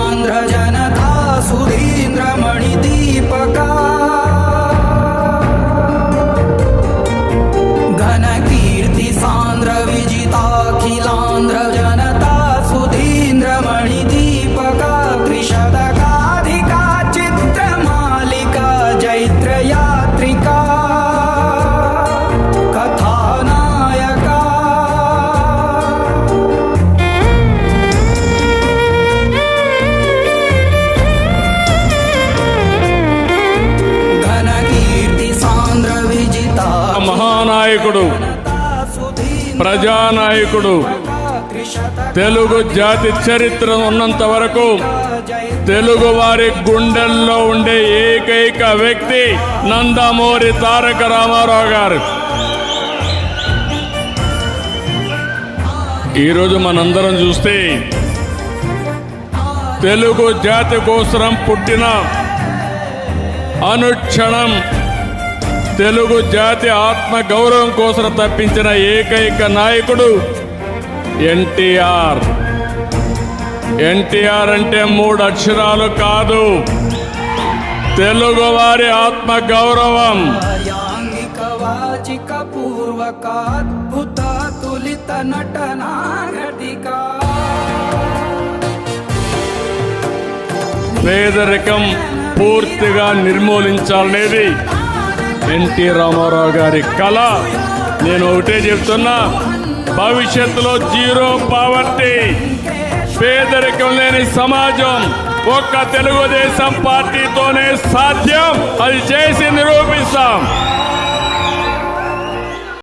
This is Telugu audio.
आन्द्र जनता सुधीन्द्र मणि दीपका ప్రజానాయకుడు తెలుగు జాతి చరిత్ర ఉన్నంత వరకు తెలుగు వారి గుండెల్లో ఉండే ఏకైక వ్యక్తి నందమూరి తారక రామారావు గారు. ఈరోజు మనందరం చూస్తే తెలుగు జాతి కోసం పుట్టిన అనుక్షణం తెలుగు జాతి ఆత్మ గౌరవం కోసం తప్పించిన ఏకైక నాయకుడు ఎన్టీఆర్. ఎన్టీఆర్ అంటే మూడు అక్షరాలు కాదు. తెలుగు వారి ఆత్మ గౌరవం. పేదరికం పూర్తిగా నిర్మూలించాలనేది ఎన్టీ రామారావు గారి కళ. నేను ఒకటే చెప్తున్నా భవిష్యత్తులో జీరో పావర్టీ. పేదరికం లేని సమాజం ఒక్క తెలుగుదేశం పార్టీతోనే సాధ్యం. అది చేసి నిరూపిస్తాం.